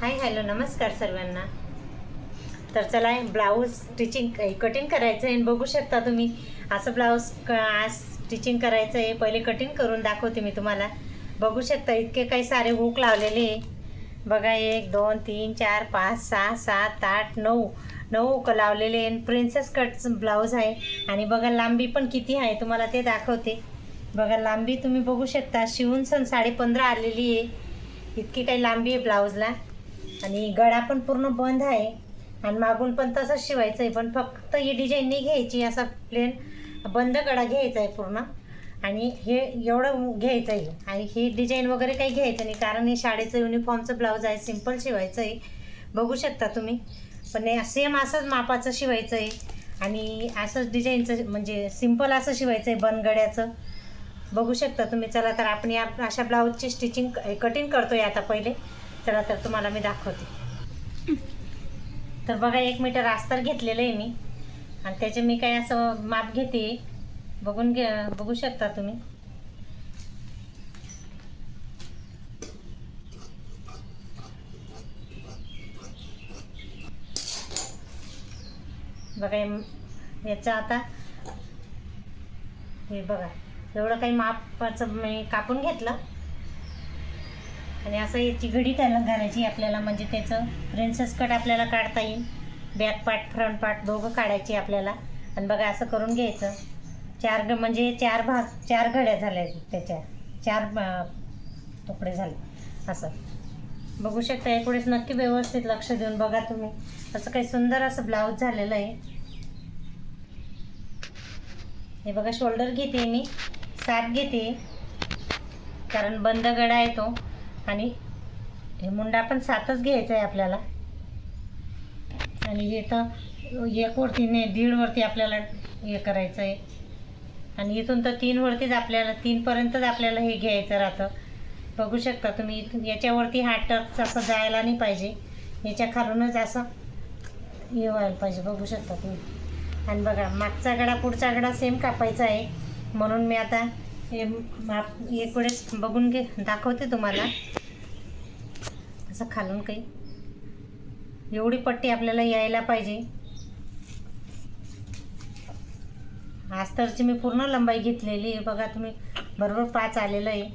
Hi hello नमस्कार सर्वांना. तर चला ब्लाऊज स्टिचिंग कटिंग करायचं आहे आणि बघू शकता तुम्ही असं ब्लाऊज क आज स्टिचिंग करायचं आहे पहिले कटिंग करून दाखवते मी तुम्हाला. बघू शकता इतके काही सारे हुक लावलेले आहे. बघा एक दोन तीन चार पाच सहा सात आठ नऊ नऊ हुक लावलेले आहे. प्रिन्सेस कटचं ब्लाऊज आहे. आणि बघा लांबी पण किती आहे तुम्हाला ते दाखवते. बघा लांबी तुम्ही बघू शकता शिवून सण साडे पंधरा आलेली आहे. इतकी काही लांबी आहे ब्लाऊजला आणि गळा पण पूर्ण बंद आहे. आणि मागून पण तसंच शिवायचं आहे पण फक्त ही डिझाईन नाही घ्यायची असा प्लेन बंद गळा घ्यायचा आहे पूर्ण. आणि हे एवढं घ्यायचं आहे आणि ही डिझाईन वगैरे काही घ्यायचं नाही कारण हे शाळेचं युनिफॉर्मचं ब्लाऊज आहे सिंपल शिवायचं आहे बघू शकता तुम्ही. पण हे सेम असंच मापाचं शिवायचं आहे आणि असंच डिझाईनचं म्हणजे सिंपल असं शिवायचं आहे बनगड्याचं बघू शकता तुम्ही. चला तर आपण या अशा ब्लाऊजची स्टिचिंग कटिंग आहे आता पहिले. चला तर तुम्हाला मी दाखवते. तर बघा एक मीटर अस्तर घेतलेलं आहे मी. आणि त्याचे मी काय असं माप घेते. बघून घे बघू शकता तुम्ही. बघा याचा याचं आता हे बघा एवढं काही मापाचं मी कापून घेतलं. आणि असं याची घडी त्याला घालायची आपल्याला म्हणजे त्याचं प्रिन्सेस कट आपल्याला काढता येईल. बॅक पार्ट फ्रंट पार्ट दोघं काढायची आपल्याला. आणि बघा असं करून घ्यायचं. चार ग म्हणजे चार भाग चार घड्या झाल्या त्याच्या. चार तुकडे झाले. असं. बघू शकता यापुढेच नक्की व्यवस्थित लक्ष देऊन बघा तुम्ही. असं काही सुंदर असं ब्लाऊज झालेलं आहे. हे बघा शोल्डर घेते मी. सात घेते. कारण बंद गडा आहे तो. आणि हे मुंडा पण सातच घ्यायचा आहे आपल्याला. आणि हे तर एक वरती नाही आपल्याला हे करायचं आहे. आणि इथून तर तीनवरतीच आपल्याला तीनपर्यंतच आपल्याला हे घ्यायचं राहतं. बघू शकता तुम्ही इथून याच्यावरती हा टच असं जायला नाही पाहिजे. याच्या खालूनच असं हे व्हायला पाहिजे बघू शकता तुम्ही. आणि बघा मागचा गडा पुढचा गडा सेम कापायचा आहे. म्हणून मी आता हे माप एक वेळेस बघून घे दाखवते तुम्हाला. असं खालून काही. एवढी पट्टी आपल्याला यायला पाहिजे. अस्तरची मी पूर्ण लंबाई घेतलेली आहे. बघा तुम्ही बरोबर पाच आलेलं आहे.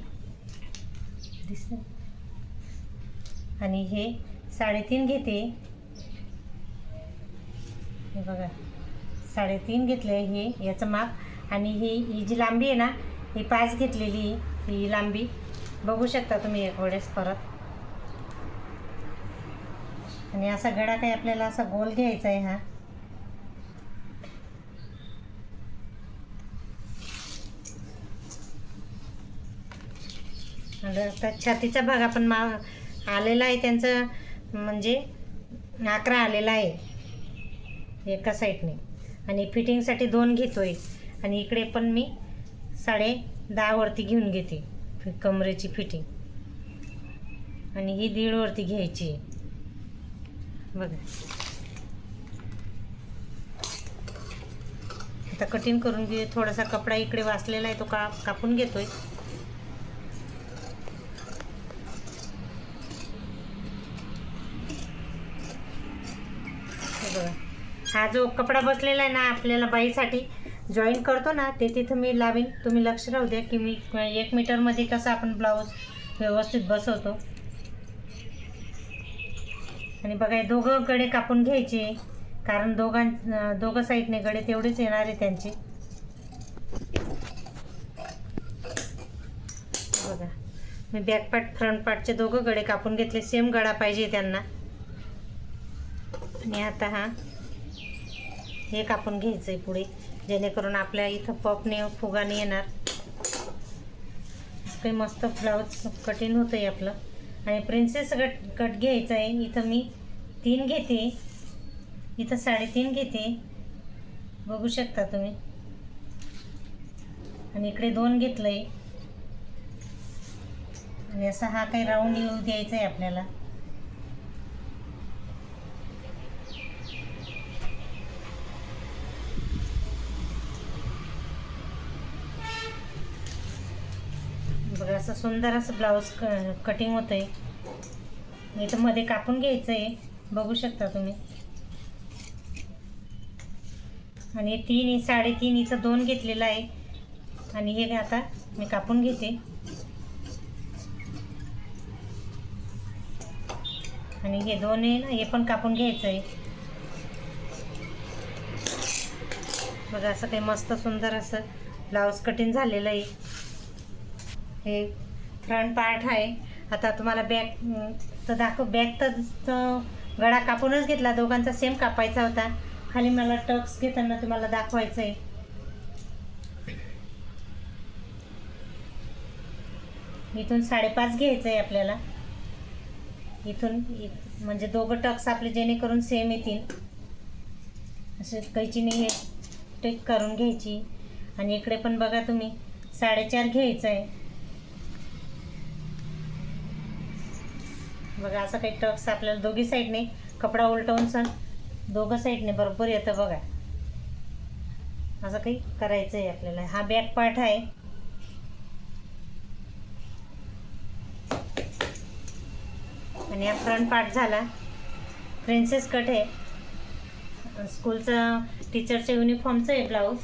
दिस आणि हे साडेतीन घेते. हे बघा साडेतीन घेतलं आहे हे याचं माप. आणि ही ही जी लांबी आहे ना ही पाच घेतलेली ही लांबी. बघू शकता तुम्ही एक वेळेस परत. आणि असा गडा काही आपल्याला असा गोल घ्यायचा आहे हा. आता छातीचा भाग आपण मा आलेला आहे त्यांचं म्हणजे अकरा आलेला आहे. एका साईडने आणि फिटिंगसाठी दोन घेतोय. आणि इकडे पण मी साडे दहावरती घेऊन घेते कमरेची फिटिंग. आणि ही दीडवरती घ्यायची. आहे बघा. आता कटिंग करून घे. थोडासा कपडा इकडे वाचलेला आहे तो का कापून घेतोय. बघा. हा जो कपडा बसलेला आहे ना आपल्याला बाईसाठी जॉईन करतो ना ते तिथं मी लावीन. तुम्ही लक्ष राहू द्या की मी एक मीटरमध्ये कसं आपण ब्लाऊज व्यवस्थित बसवतो. आणि बघा दोघं गडे कापून घ्यायचे. कारण दोघां दोघं साईडने गडे तेवढेच येणार आहे त्यांचे. बघा मी बॅक पार्ट फ्रंट पार्टचे दोघं गडे कापून घेतले. सेम गळा पाहिजे त्यांना. आणि आता हा हे कापून घ्यायचं आहे पुढे. जेणेकरून आपल्या इथं पपने फुगाने येणार. काही मस्त ब्लाऊज कटिंग होतं आहे आपलं. आणि प्रिन्सेस कट कट घ्यायचं आहे इथं मी तीन घेते. इथं साडेतीन घेते. बघू शकता तुम्ही. आणि इकडे दोन घेतलं आहे आणि असा हा काही राऊंड येऊ द्यायचा आहे आपल्याला बघा असं सुंदर असं ब्लाऊज क कटिंग होतं आहे इथं मध्ये कापून घ्यायचं आहे बघू शकता तुम्ही. आणि तीन साडेतीन इथं दोन घेतलेलं आहे. आणि हे आता मी कापून घेते. आणि हे दोन आहे ना हे पण कापून घ्यायचं आहे बघा असं काही मस्त सुंदर असं ब्लाऊज कटिंग झालेलं आहे. हे फ्रंट पार्ट आहे. आता तुम्हाला बॅक तर दाखव बॅग तर गळा कापूनच घेतला. दोघांचा सेम कापायचा होता. खाली मला टक्स घेताना तुम्हाला दाखवायचं आहे इथून साडेपाच घ्यायचं आहे आपल्याला. इथून इ- म्हणजे दोघं टक्स आपले जेणेकरून सेम येतील. असे कैचीने हे टेक करून घ्यायची. आणि इकडे पण बघा तुम्ही साडेचार घ्यायचं आहे बघा असं काही टक्स आपल्याला दोघी साईडने कपडा उलटवून सण दोघं साईडने बरोबर येतं बघा. असं काही करायचं आहे आपल्याला. हा बॅक पार्ट आहे. आणि हा फ्रंट पार्ट झाला. प्रिन्सेस कट आहे. स्कूलचं टीचरचं युनिफॉर्मचं आहे ब्लाऊज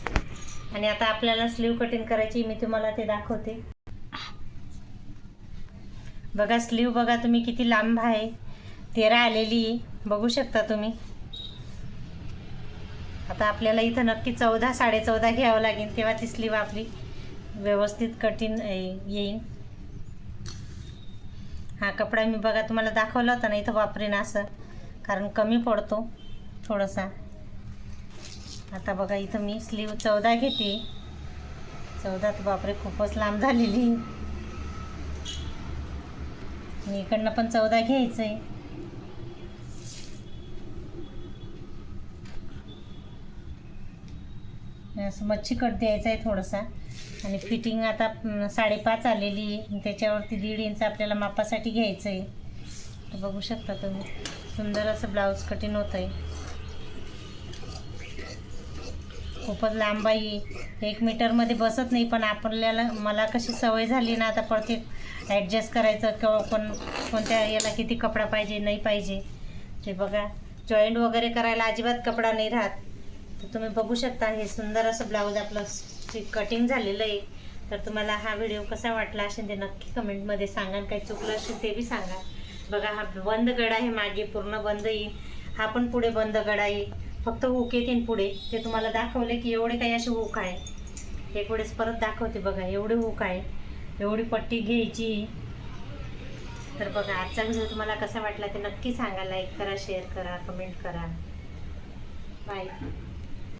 आणि आता आपल्याला स्लीव कटिंग करायची मी तुम्हाला ते दाखवते. बघा स्लीव बघा तुम्ही किती लांब आहे. तेरा आलेली. बघू शकता तुम्ही. आता आपल्याला इथं नक्की चौदा साडेचौदा घ्यावं लागेल तेव्हा ती स्लीव आपली व्यवस्थित कठीण येईल हा कपडा मी बघा तुम्हाला दाखवला होता ना इथं वापरेन असं. कारण कमी पडतो थोडासा. आता बघा इथं मी स्लीव चौदा घेते. चौदा तर बापरे खूपच लांब झालेली. आणि इकडनं पण चौदा घ्यायचं आहे असं मच्छी कट द्यायचा आहे थोडासा. आणि फिटिंग आता साडेपाच आलेली आहे. त्याच्यावरती दीड इंच आपल्याला मापासाठी घ्यायचं आहे तर बघू शकता तुम्ही. सुंदर असं ब्लाऊज कटिंग होत आहे खूपच लांब आहे. एक मीटरमध्ये बसत नाही पण आपल्याला मला कशी सवय झाली ना आता प्रत्येक ॲडजस्ट करायचं किंवा पण कोणत्या याला किती कपडा पाहिजे नाही पाहिजे. ते बघा जॉईंट वगैरे करायला अजिबात कपडा नाही राहत. तर तुम्ही बघू शकता हे सुंदर असं ब्लाऊज आपलं कटिंग झालेलं आहे. तर तुम्हाला हा व्हिडिओ कसा वाटला असेल ते नक्की कमेंटमध्ये सांगा. काही चुकलं असेल ते बी सांगा. बघा हा बंद गडा आहे मागे पूर्ण बंद येईल हा पण पुढे बंद गडा येईल फक्त हुक येतील पुढे. ते तुम्हाला दाखवले की एवढे काही असे हुक आहे. एक वेळेस परत दाखवते बघा एवढे हुक आहे. एवढी पट्टी घ्यायची. तर बघा आजचा व्हिडिओ तुम्हाला कसा वाटला ते नक्की सांगा. लाईक करा शेअर करा कमेंट करा. बाय